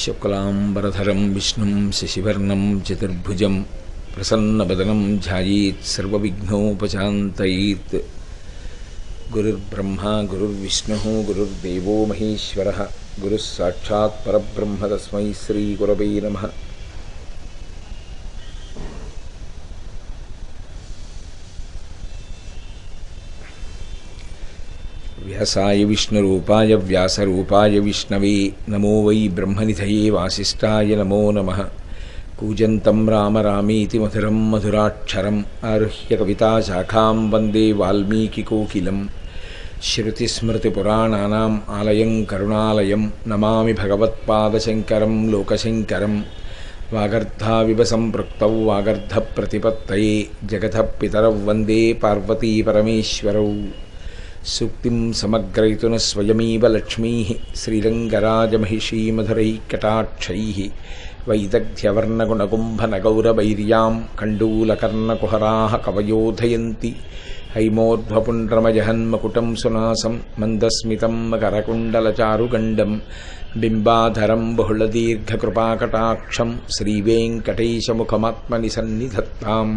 शुक्लाम्बरधरं विष्णुं शशिवर्णं चतुर्भुजं प्रसन्नवदनं ध्यायेत् सर्वविघ्नोपशान्तयेत्। गुरुर्ब्रह्मा गुरुर्विष्णुः गुरुर्देवो महेश्वरः गुरुः साक्षात् परब्रह्म तस्मै श्रीगुरवे नमः। వ్యాసాయ విష్ణురూపాయ వ్యాసరూపాయ విష్ణవే. నమో వై బ్రహ్మనిధయే వాసిష్టాయ నమో నమ. కూజంతం రామ రామేతి మధురం మధురాక్షరం ఆరుహ్య కవితాశాఖాం వందే వాల్మీకికోకిలం శృతిస్మృతిపురాణానాం ఆలయం కరుణాలయం నమామి భగవత్పాదశంకరం లోకశంకరం. వాగర్ధావివ సంపృక్తౌ వాగర్ధప్రతిపత్తయే జగత పితరౌ వందే सूक्तिं समग्रयितु न स्वयमेव लक्ष्मीः श्रीरङ्गराजमहिषीमधुरैः कटाक्षैः वैदग्ध्यवर्णगुणकुम्भनगौरवैर्याम् कण्डूलकर्णकुहराः कवयोधयन्ति हैमोध्वपुण्ड्रमजहन्मकुटम् सुनासम् मन्दस्मितम् मकरकुण्डलचारुगण्डम् बिम्बाधरम् बहुलदीर्घकृपाकटाक्षम् श्रीवेङ्कटेशमुखमात्मनिसन्निधत्ताम्।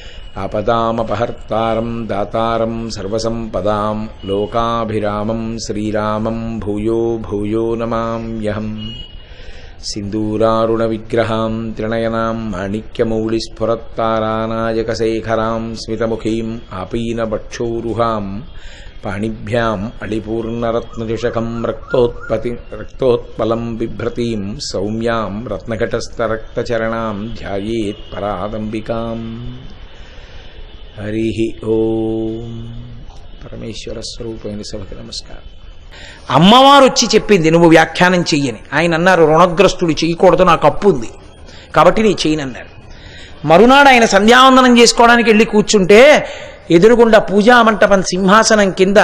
ఆపదామపహర్తారం దాతారం సర్వసంపదాం లోకాభిరామం శ్రీరామం భూయో భూయో నమామ్యహం सिन्दूरारुणविग्रहां त्रिणयनां माणिक्यमौलिस्फुरत्तारानायकशेखरां स्मितमुखीम् आपीनवक्षोरुहां पाणिभ्याम् अळिपूर्णरत्नचषकं रक्तोत्पति रक्तोत्पलं बिभ्रतीं सौम्यां रत्नघटस्थरक्तचरणां ध्यायेत् परादम्बिकाम् హరి ఓం. పరమేశ్వర స్వరూపమైన సభకి నమస్కారం. అమ్మవారు వచ్చి చెప్పింది నువ్వు వ్యాఖ్యానం చెయ్యని. ఆయన అన్నారు రుణగ్రస్తుడు చేయకూడదు నాకు అప్పు ఉంది. కాబట్టి నీ చేయనన్నారు మరునాడు ఆయన సంధ్యావందనం చేసుకోవడానికి వెళ్ళి కూర్చుంటే ఎదురుగుండా పూజా మంటపం సింహాసనం కింద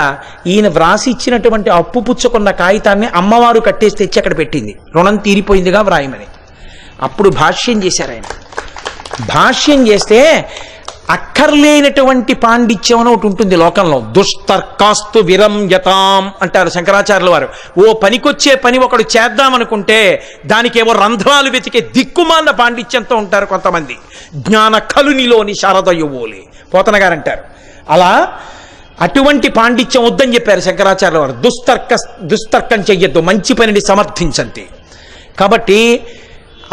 ఈయన వ్రాసి ఇచ్చినటువంటి అప్పు పుచ్చుకున్న కాగితాన్ని అమ్మవారు కట్టేసి తెచ్చి అక్కడ పెట్టింది. రుణం తీరిపోయిందిగా వ్రాయమని. అప్పుడు భాష్యం చేశారు ఆయన. భాష్యం చేస్తే అక్కర్లేనటువంటి పాండిత్యం అని ఒకటి ఉంటుంది లోకంలో. దుస్తర్కాస్తు విరంయతాం అంటారు శంకరాచార్యుల వారు. ఓ పనికొచ్చే పని ఒకడు చేద్దామనుకుంటే దానికేవో రంధ్రాలు వెతికే దిక్కుమాల పాండిత్యంతో ఉంటారు కొంతమంది. జ్ఞాన కలునిలోని శారద పోతన గారు అంటారు అలా అటువంటి పాండిత్యం వద్దని చెప్పారు శంకరాచార్యుల వారు. దుస్తర్క దుస్తర్కం చెయ్యొద్దు మంచి పనిని సమర్థించంతే. కాబట్టి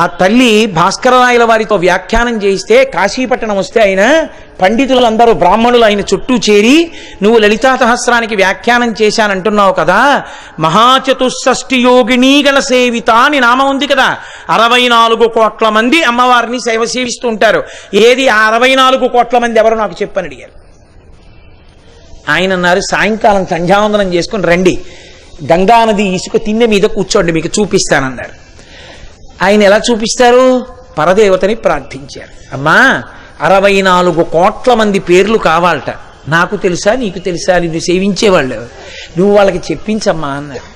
ఆ తల్లి భాస్కరరాయల వారితో వ్యాఖ్యానం చేయిస్తే కాశీపట్టణం వస్తే ఆయన పండితులందరూ బ్రాహ్మణులు ఆయన చుట్టూ చేరి నువ్వు లలితా సహస్రానికి వ్యాఖ్యానం చేశానంటున్నావు కదా? మహాచతుషష్ఠి యోగిని గణ సేవిత అని నామం ఉంది కదా. అరవై నాలుగు కోట్ల మంది అమ్మవారిని సేవ సేవిస్తూ ఉంటారు. ఏది ఆ అరవై నాలుగు కోట్ల మంది ఎవరు నాకు చెప్పని అడిగారు. ఆయన అన్నారు సాయంకాలం సంధ్యావందనం చేసుకుని రండి. గంగానది ఇసుక తిన్నె మీద కూర్చోండి మీకు చూపిస్తానన్నారు. ఆయన ఎలా చూపిస్తారు? పరదేవతని ప్రార్థించారు. అమ్మా అరవై నాలుగు కోట్ల మంది పేర్లు కావాలట. నాకు తెలుసా నీకు తెలుసా నిన్ను సేవించేవాళ్ళు. నువ్వు వాళ్ళకి చెప్పించమ్మా అన్నారు.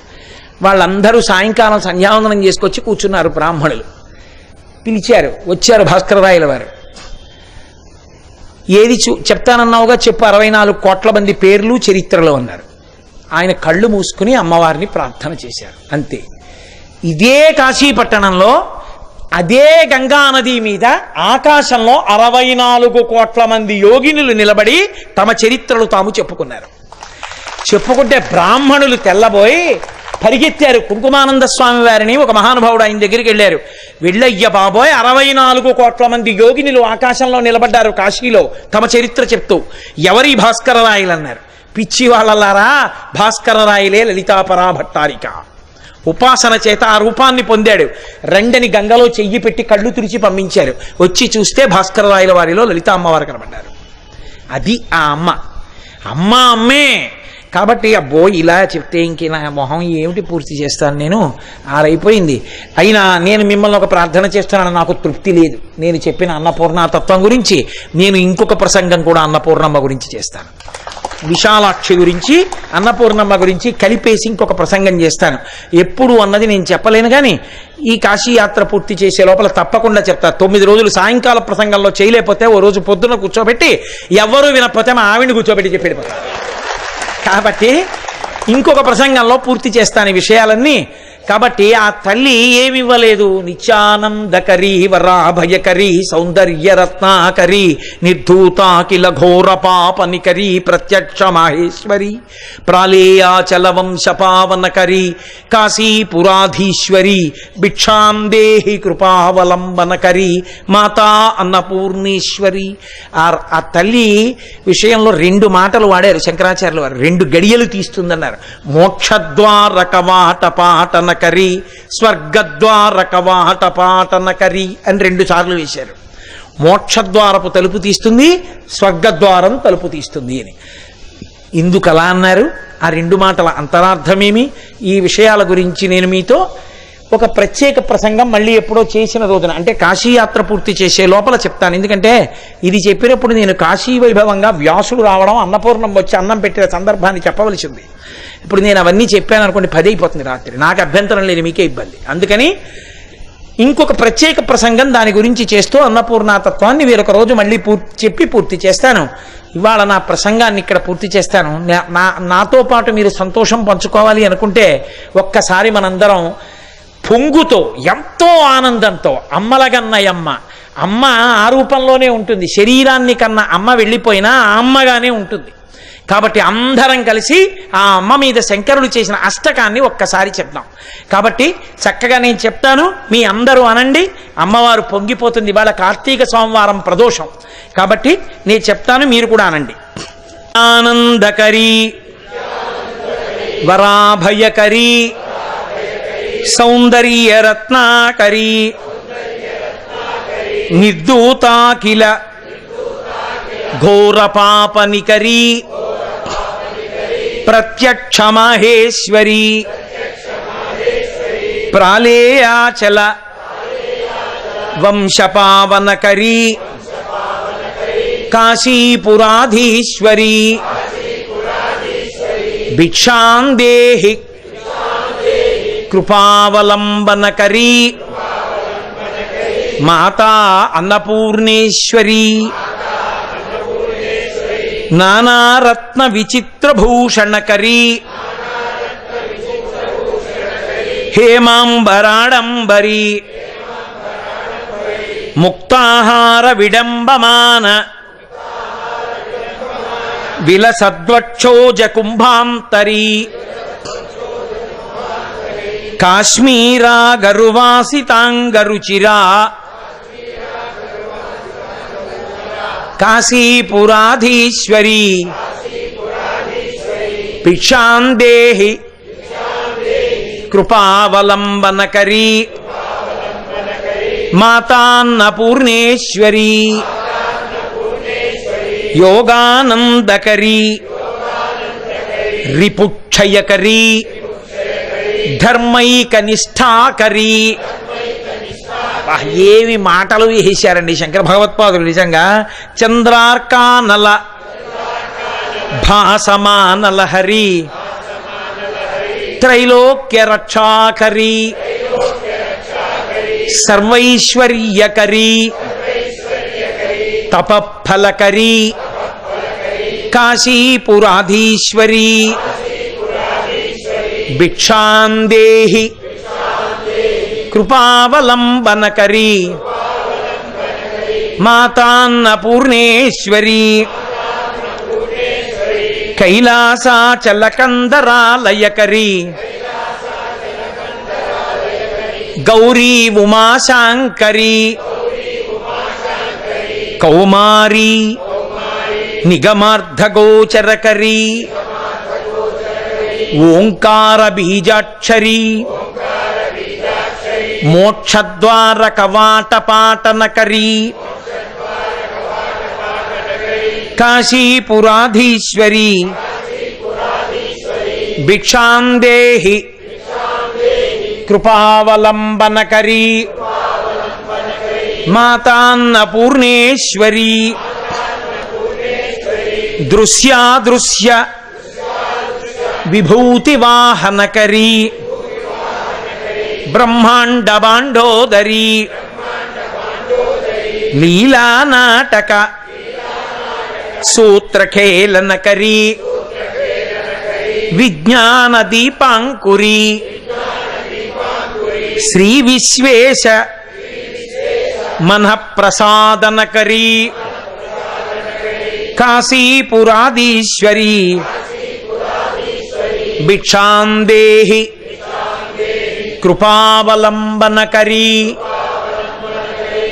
వాళ్ళందరూ సాయంకాలం సంధ్యావందనం చేసుకొచ్చి కూర్చున్నారు బ్రాహ్మణులు. పిలిచారు. వచ్చారు భాస్కరరాయల వారు. ఏది చూ చెప్తానన్నావుగా చెప్పు అరవై నాలుగు కోట్ల మంది పేర్లు చరిత్రలో అన్నారు ఆయన కళ్ళు మూసుకుని అమ్మవారిని ప్రార్థన చేశారు. అంతే. ఇదే కాశీపట్టణంలో అదే గంగా నది మీద ఆకాశంలో అరవై నాలుగు కోట్ల మంది యోగినులు నిలబడి తమ చరిత్రలు తాము చెప్పుకున్నారు. చెప్పుకుంటే బ్రాహ్మణులు తెల్లబోయి పరిగెత్తారు. కుంకుమానంద స్వామి వారిని ఒక మహానుభావుడు ఆయన దగ్గరికి వెళ్ళారు. వెళ్ళయ్య బాబోయ్ అరవై నాలుగు కోట్ల మంది యోగినులు ఆకాశంలో నిలబడ్డారు కాశీలో. తమ చరిత్ర చెప్తూ. ఎవరి భాస్కర రాయలు అన్నారు పిచ్చి వాళ్ళలారా భాస్కర రాయలే లలితాపరా భట్టారిక ఉపాసన చేత ఆ రూపాన్ని పొందాడు. రెండని గంగలో చెయ్యి పెట్టి కళ్ళు తుడిచి పంపించారు. వచ్చి చూస్తే భాస్కర రాయల వారిలో లలిత అమ్మవారు కనబడ్డారు. అది ఆ అమ్మ. అమ్మ అమ్మే! కాబట్టి అబ్బో ఇలా చెప్తే ఇంక నా మొహం ఏమిటి పూర్తి చేస్తాను నేను? ఆరైపోయింది. అయినా నేను మిమ్మల్ని ఒక ప్రార్థన చేస్తున్నాను నాకు తృప్తి లేదు. నేను చెప్పిన అన్నపూర్ణ తత్వం గురించి నేను ఇంకొక ప్రసంగం కూడా అన్నపూర్ణమ్మ గురించి చేస్తాను. విశాలాక్షి గురించి అన్నపూర్ణమ్మ గురించి కలిపేసి ఇంకొక ప్రసంగం చేస్తాను. ఎప్పుడు అన్నది నేను చెప్పలేను కానీ ఈ కాశీయాత్ర పూర్తి చేసే లోపల తప్పకుండా చెప్తా. తొమ్మిది రోజులు సాయంకాల ప్రసంగంలో చేయలేకపోతే ఓ రోజు పొద్దున కూర్చోబెట్టి ఎవరూ వినకపోతే మా ఆవిడ కూర్చోబెట్టి చెప్పేది కాబట్టి ఇంకొక ప్రసంగంలో పూర్తి చేస్తాను ఈ విషయాలన్నీ. కాబట్టి ఆ తల్లి ఏమివ్వలేదు? నిత్యానందకరీ వరాభయకరీ వరాభయకరి సౌందర్య రత్నాకరి నిర్ధూతాకిల ఘోర పాపనికరీ ప్రత్యక్ష మాహేశ్వరి ప్రాళేయాచల వంశపావనకరీ కాశీపురాధీశ్వరి భిక్షాందేహి కృపావలంబనకరీ మాతా అన్నపూర్ణేశ్వరి. ఆ తల్లి విషయంలో రెండు మాటలు వాడారు శంకరాచార్యుల వారు. రెండు గడియలు తీస్తుందన్నారు. మోక్షద్వార కవాట పాటనకరి స్వర్గద్వార కవాట పాటనకరి అని రెండు సార్లు వేశారు. మోక్షద్వారపు తలుపు తీస్తుంది స్వర్గద్వారం తలుపు తీస్తుంది అని. ఇందుకు అలా అన్నారు. ఆ రెండు మాటల అంతరార్థమేమి? ఈ విషయాల గురించి నేను మీతో ఒక ప్రత్యేక ప్రసంగం మళ్ళీ ఎప్పుడో చేసిన రోజున అంటే కాశీయాత్ర పూర్తి చేసే లోపల చెప్తాను. ఎందుకంటే ఇది చెప్పినప్పుడు నేను కాశీ వైభవంగా వ్యాసుడు రావడం అన్నపూర్ణం వచ్చి అన్నం పెట్టిన సందర్భాన్ని చెప్పవలసింది. ఇప్పుడు నేను అవన్నీ చెప్పాను అనుకోండి పది అయిపోతుంది రాత్రి. నాకు అభ్యంతరం లేని మీకే ఇబ్బంది. అందుకని ఇంకొక ప్రత్యేక ప్రసంగం దాని గురించి చేస్తూ అన్నపూర్ణాతత్వాన్ని వేరొక రోజు మళ్ళీ పూర్తి చెప్పి పూర్తి చేస్తాను. ఇవాళ నా ప్రసంగాన్ని ఇక్కడ పూర్తి చేస్తాను. నా నాతో పాటు మీరు సంతోషం పంచుకోవాలి అనుకుంటే ఒక్కసారి మనందరం పొంగుతో ఎంతో ఆనందంతో అమ్మలగన్నయమ్మ అమ్మ ఆ రూపంలోనే ఉంటుంది. శరీరాన్ని కన్నా అమ్మ వెళ్ళిపోయినా ఆ అమ్మగానే ఉంటుంది. కాబట్టి అందరం కలిసి ఆ అమ్మ మీద శంకరుడు చేసిన అష్టకాన్ని ఒక్కసారి చెప్దాం. కాబట్టి చక్కగా నేను చెప్తాను మీ అందరూ అనండి అమ్మవారు పొంగిపోతుంది ఇవాళ కార్తీక సోమవారం ప్రదోషం. కాబట్టి నేను చెప్తాను మీరు కూడా అనండి. ఆనందకరీ వరాభయకరీ సౌందర్య రత్నాకరి నిర్దూతాకిల ఘోర పాపనికరి ప్రత్యక్ష మహేశ్వరి ప్రాళేయాచల. వంశపావనకరి. కాశీపురాధీశ్వరి. భిక్షాందేహి కృపావలంబనకరీ. మాతా అన్నపూర్ణేశ్వరీ. నానారత్న విచిత్రభూషణకరీ. హేమాంబరాడంబరీ. ముక్తాహార విడంబమాన. విలసద్వక్షోజకుంభాంతరీ కాశ్మీరా గరువాసితాంగరుచిరా కాశీపురాధీశ్వరీ. భిక్షాందేహి. కృపావలంబనకరీ. మాతాన్నపూర్ణేశ్వరీ. యోగానందకరీ. రిపుక్షయకరీ. ధర్మైకనిష్టాకరి. అబ్బా, ఏమి మాటలు వేసారండి శంకర భగవత్పాదులు నిజంగా. చంద్రార్కానల భాసమానలహరి. త్రైలోక్య రక్షాకరి సర్వైశ్వర్యకరి. తపఫలకరి. కాశీపురాధీశ్వరి. భిక్షాందేహి కృపావలంబనకరి మాతాన్నపూర్ణేశ్వరి కైలాసాచలకందరాలయకరీ గౌరీ ఉమాశాంకరీ కౌమారీ నిగమార్థగోచరకరి ఓంకార బీజాక్షరి మోక్షద్వార కవాట పాటనకరి కాశీపురాధీశ్వరి భిక్షాందేహి కృపావలంబనకరీ మాతాన్నపూర్ణేశ్వరీ దృశ్యాదృశ్య విభూతి వాహనకరీ బ్రహ్మాండ బాండోదరి లీలా నాటక సూత్రఖేళనకరీ విజ్ఞాన దీపాంకురి శ్రీ విశ్వేశ మనః ప్రసాదనకరీ కాశీపురాధీశ్వరీ భిక్షాందేహి కృపావలంబనకరీ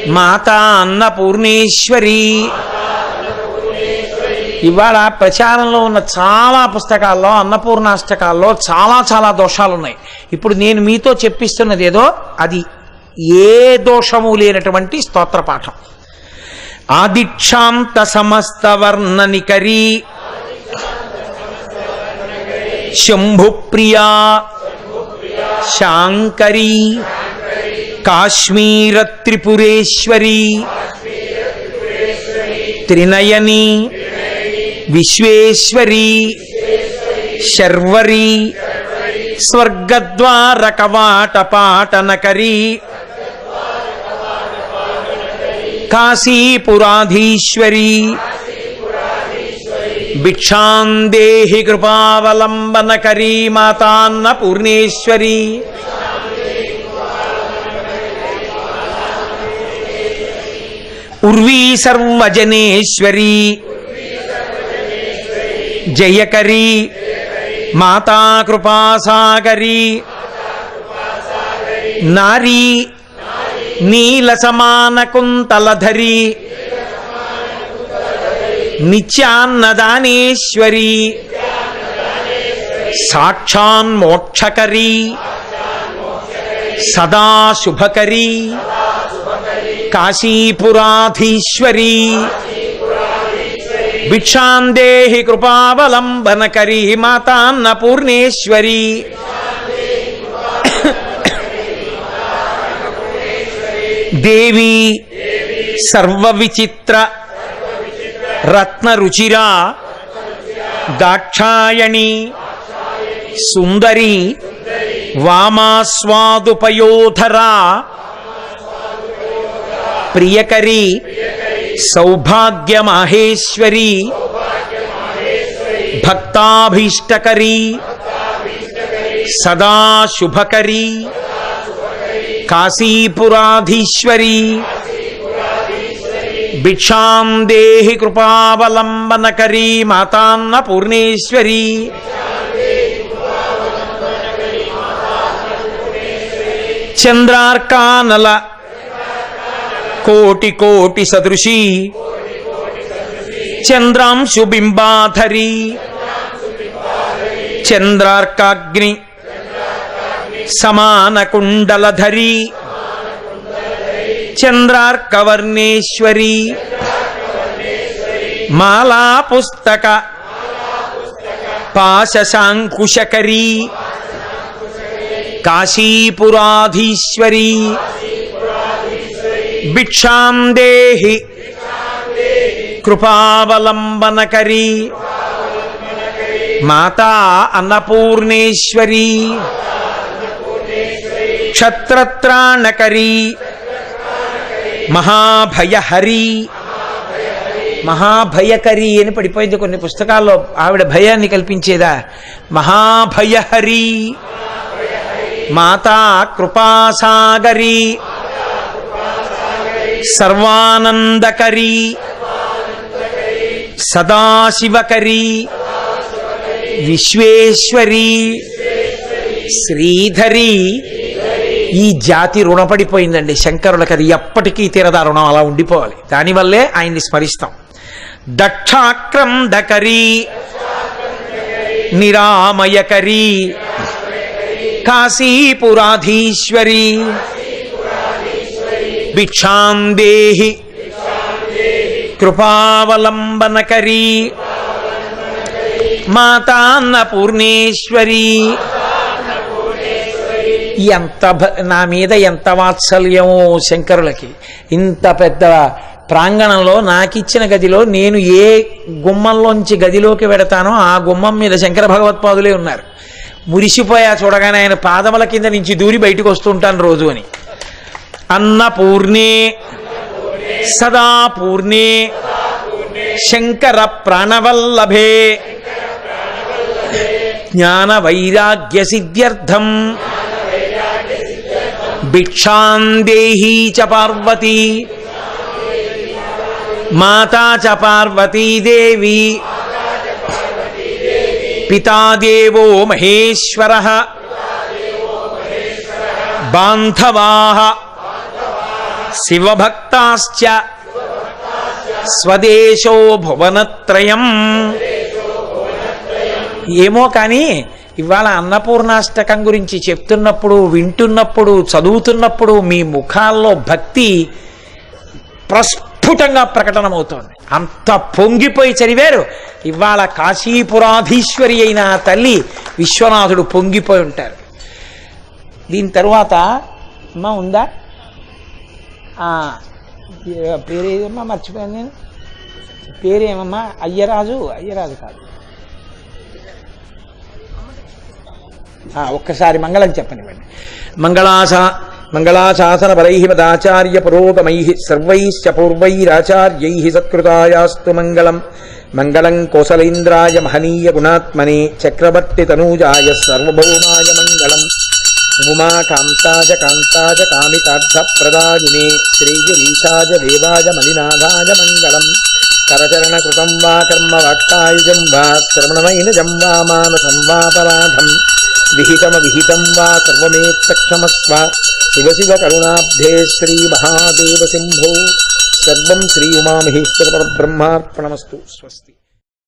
మాతా అన్నపూర్ణేశ్వరి ఇవాళ ప్రచారంలో ఉన్న చాలా పుస్తకాల్లో అన్నపూర్ణాష్టకాల్లో చాలా చాలా దోషాలు ఉన్నాయి ఇప్పుడు నేను మీతో చెప్పిస్తున్నది ఏదో అది ఏ దోషము లేనటువంటి స్తోత్ర పాఠం ఆదిక్షాంత సమస్త వర్ణనికరీ. శంభుప్రియా శాంకరీ కాశ్మీర త్రిపురేశ్వరి త్రినయని విశ్వేశ్వరి శర్వరి స్వర్గద్వార కవాట పాటనకరీ కాశీపురాధీశ్వరి భిక్షాందేహి కృపావలంబన కరీ మాతాన్న పూర్ణేశ్వరి. ఉర్వీ సర్వజనేశ్వరి. జయకరీ మాతా కృపాసాగరి. నారీ నీల సమాన కుంతలధరి. నిత్యాన్నదానేశ్వరి సాక్షాన్మోక్షకరీ సదా శుభకరీ కాశీపురాధీశ్వరీ భిక్షాందేహి కృపావలంబనకరీ మాతాన్న పూర్ణేశ్వరి దేవి సర్వవిచిత్ర రత్నరుచిరా దాక్షాయణి. సుందరి. వామాస్వాదుపయోధరా. ప్రియకరి. సౌభాగ్యమాహేశ్వరి. భక్తాభీష్టకరీ. సదా శుభకరి కాశీపురాధీశ్వరి. భిక్షాం దేహి కృపావలంబనకరీ మాతాన్న పూర్ణేశ్వరీ. చంద్రార్కానల కోటి కోటి సదృశీ. చంద్రాంశు బింబాధరి. చంద్రార్కాగ్ని సమానకుండలధరీ. చంద్రార్కవర్ణేశ్వరి మాలా పుస్తక పాశశాంకుశకరీ కాశీపురాధీశ్వరీ భిక్షాం దేహి కృపావలంబనకరీ మాతా అన్నపూర్ణేశ్వరీ క్షత్రత్రాణకరీ మహాభయహరి. మహాభయకరి అని పడిపోయింది కొన్ని పుస్తకాల్లో. ఆవిడ భయాన్ని కల్పించేదా? మహాభయహరి. మాతా కృపాసాగరి. సర్వానందకరి. సదాశివకరి. విశ్వేశ్వరి. శ్రీధరి. ఈ జాతి రుణపడిపోయిందండి. శంకరులకు అది ఎప్పటికీ తీరదా రుణం అలా ఉండిపోవాలి. దానివల్లే ఆయన్ని స్మరిస్తాం. దక్షాక్రందకరీ నిరామయకరీ కాశీపురాధీశ్వరి భిక్షాందేహి కృపావలంబనకరీ మాతాన్న పూర్ణేశ్వరి ఎంత భ- నా మీద ఎంత వాత్సల్యమో శంకరులకి. ఇంత పెద్ద ప్రాంగణంలో నాకిచ్చిన గదిలో నేను ఏ గుమ్మంలోంచి గదిలోకి వెడతానో ఆ గుమ్మం మీద శంకర భగవత్పాదులే ఉన్నారు. మురిసిపోయా చూడగానే ఆయన పాదముల కింద నుంచి దూరి బయటకు వస్తుంటాను రోజు అని. అన్నపూర్ణే సదా పూర్ణే శంకర ప్రాణవల్లభే జ్ఞాన వైరాగ్య సిద్ధ్యర్థం. భిక్షాందేహీ చ పార్వతీ. మాతా చ పార్వతీదేవి పితాదేవో మహేశ్వర. బాంధవా. శివభక్తాశ్చ. స్వదేశో భువనత్రయం. ఏమో కానీ ఇవాళ అన్నపూర్ణాష్టకం గురించి చెప్తున్నప్పుడు వింటున్నప్పుడు చదువుతున్నప్పుడు మీ ముఖాల్లో భక్తి ప్రస్ఫుటంగా ప్రకటనమవుతోంది. అంత పొంగిపోయి చదివారు. ఇవాళ కాశీపురాధీశ్వరి అయిన తల్లి విశ్వనాథుడు పొంగిపోయి ఉంటారు. దీని తరువాత అమ్మా ఉందా? ఆ, పేరేదమ్మా? మర్చిపోయాను నేను. పేరేమమ్మా? అయ్యరాజు? అయ్యరాజు కాదు. ఒక్కసారి మంగళం చెప్పనివ్వండి మంగళాశ మంగళాశాసన బలై మదాచార్య పురోగమై సర్వైశ్చ పూర్వైరాచార్యై సత్కృతాయాస్తు మంగళం. మంగళం కోసలేంద్రాయ మహనీయ గుణాత్మనే చక్రవర్తి తనూజాయ సర్వభౌమాయ మంగళం. ఉమా కాంతాజ కాంతాజ కామితార్థ ప్రదాయినే శ్రీగిరీశాజ దేవాయ మలినాథాయ మంగళం. కరచరణ కృతం వా కర్మ వాక్కాయుజం వా శ్రవణమైన జం వా మానసం వాపరాధం विहितमविहितं वा सर्वमेतत्क्षमस्व शिव शिव करुणाब्धे श्रीमहादेवसिंहो। सर्वं श्री उमामहेश्वरब्रह्मार्पणमस्तु स्वस्ति।